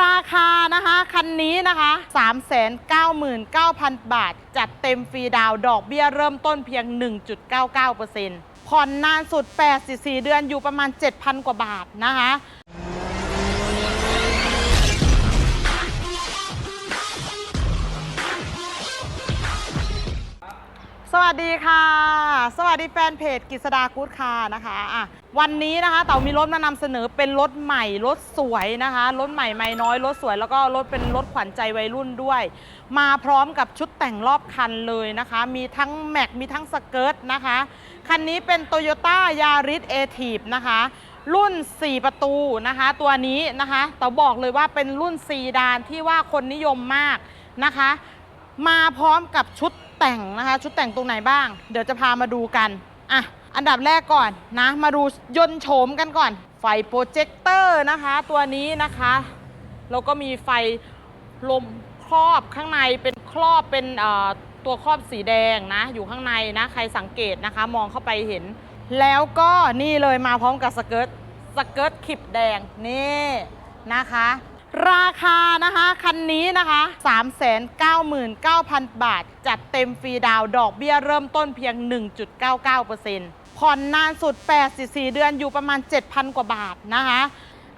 ราคานะคะคันนี้นะคะ 399,000 บาท จัดเต็มฟรีดาวดอกเบี้ยเริ่มต้นเพียง 1.99%ผ่อนนานสุด 84 เดือนอยู่ประมาณ 7,000 กว่าบาทนะคะ วัสดีค่ะ สวัสดีแฟนเพจกิษดากู๊ดคาร์นะคะอะวันนี้นะคะเต๋ามีรถมานำเสนอเป็นรถใหม่รถสวยนะคะรถใหม่ไม่น้อยรถสวย แล้วก็รถเป็นรถขวัญใจวัยรุ่นด้วย มาพร้อมกับชุดแต่งรอบคันเลยนะคะ มีทั้งแม็กมีทั้งสเกิร์ตนะคะคันนี้เป็น t o y ยต้ายาริสเอทีฟนะคะรุ่น 4 ประตูนะคะ ตัวนี้นะคะเต๋าบอกเลยว่าเป็นรุ่นซีดานที่ว่าคนนิยมมากนะคะ มาพร้อมกับชุดแต่งนะคะ ชุดแต่งตรงไหนบ้าง เดี๋ยวจะพามาดูกันอะอันดับแรกก่อนนะ มาดูยนต์โฉมกันก่อน ไฟโปรเจคเตอร์นะคะ ตัวนี้นะคะแล้วก็มีไฟลมครอบข้างในเป็นครอบเป็นตัวครอบสีแดงนะ อยู่ข้างในนะ ใครสังเกตนะคะ มองเข้าไปเห็น แล้วก็นี่เลยมาพร้อมกับสเกิร์ตสเกิร์ตขิบแดงนี่นะคะ ราคานะคะคันนี้นะคะ 399,000 บาท จัดเต็มฟรีดาวดอกเบี้ยเริ่มต้นเพียง 1.99%ผ่อนนานสุด 84 เดือนอยู่ประมาณ 7,000 กว่าบาทนะคะ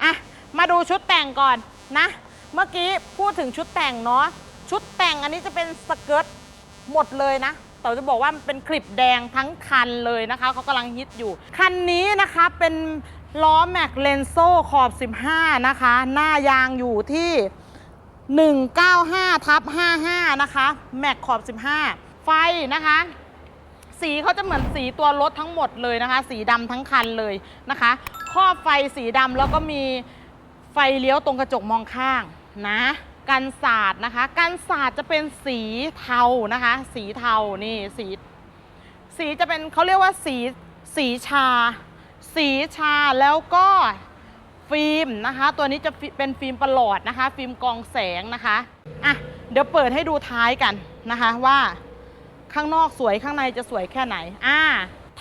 อะมาดูชุดแต่งก่อนนะ เมื่อกี้พูดถึงชุดแต่งเนาะชุดแต่งอันนี้จะเป็นสเกิร์ตหมดเลยนะแต่จะบอกว่ามันเป็นคลิปแดงทั้งคันเลยนะคะเขากำลังฮิตอยู่ คันนี้นะคะเป็น ล้อแม็กเลนโซ่ขอบ 15 นะคะ หน้ายางอยู่ที่ 195ทับ55 นะคะ แม็กขอบ 15 ไฟนะคะ สีเขาจะเหมือนสีตัวรถทั้งหมดเลยนะคะ สีดำทั้งคันเลยนะคะครอบไฟสีดำแล้วก็มีไฟเลี้ยวตรงกระจกมองข้างนะกันศาสตร์นะคะกันศาสตร์จะเป็นสีเทานะคะ สีเทานี่สี สีจะเป็นเขาเรียกว่าสีสีชา สีชาแล้วก็ฟิล์มนะคะ ตัวนี้จะเป็นฟิล์มประหลอดนะคะ ฟิล์มกองแสงนะคะอะเดี๋ยวเปิดให้ดูท้ายกันนะคะว่าข้างนอกสวยข้างในจะสวยแค่ไหนอ่า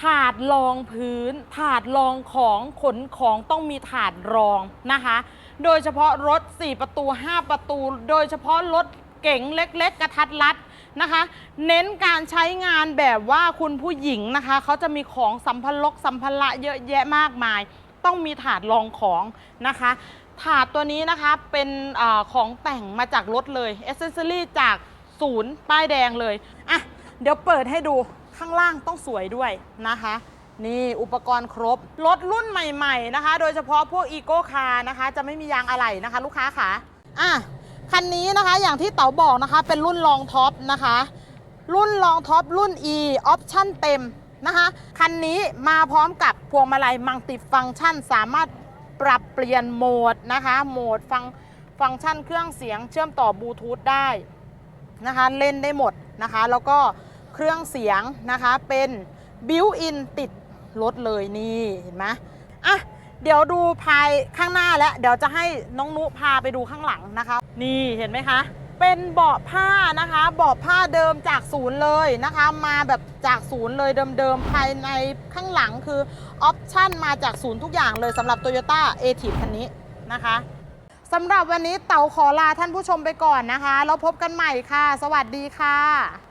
ถาดรองพื้น ถาดรองของขนของต้องมีถาดรองนะคะ โดยเฉพาะรถ 4 ประตู 5 ประตู โดยเฉพาะรถ เก๋งเล็ก ๆ กระทัดรัดนะคะ เน้นการใช้งานแบบว่าคุณผู้หญิงนะคะเขาจะมีของสัมภาระสัมภาระเยอะแยะมากมาย ต้องมีถาดรองของนะคะ ถาดตัวนี้นะคะเป็นอของแต่งมาจากรถเลยเอเซนซอรี่จากศูนย์ป้ายแดงเลยอะเดี๋ยวเปิดให้ดูข้างล่างต้องสวยด้วยนะคะนี่อุปกรณ์ครบ รถรุ่นใหม่ ๆ นะคะ โดยเฉพาะพวกอีโก้คาร์นะคะ จะไม่มียางอะไหล่นะคะ ลูกค้าค่ะอะ คันนี้นะคะอย่างที่เต๋าบอกนะคะ เป็นรุ่นรองท็อปนะคะ รุ่นรองท็อปรุ่น E ออปชั่นเต็มนะคะ คันนี้มาพร้อมกับพวงมาลัยมังติฟังก์ชัน สามารถปรับเปลี่ยนโหมดนะคะ โหมดฟังฟังก์ชันเครื่องเสียงเชื่อมต่อบลูทูธได้นะคะ เล่นได้หมดนะคะ แล้วก็เครื่องเสียงนะคะเป็นบิวอินติดรถเลยนี่ เห็นไหมอะ เดี๋ยวดูภายข้างหน้าแล้วเดี๋ยวจะให้น้องนุพาไปดูข้างหลังนะคะ นี่เห็นไหมคะ เป็นเบาะผ้านะคะเบาะผ้าเดิมจากศูนย์เลยนะคะ มาแบบจากศูนย์เลยเดิมๆภายในข้างหลังคือออปชั่นมาจากศูนย์ทุกอย่างเลยสำหรับ Toyota a t i v คันนี้นะคะสำหรับวันนี้เต่าขอลาท่านผู้ชมไปก่อนนะคะ แล้วพบกันใหม่ค่ะ สวัสดีค่ะ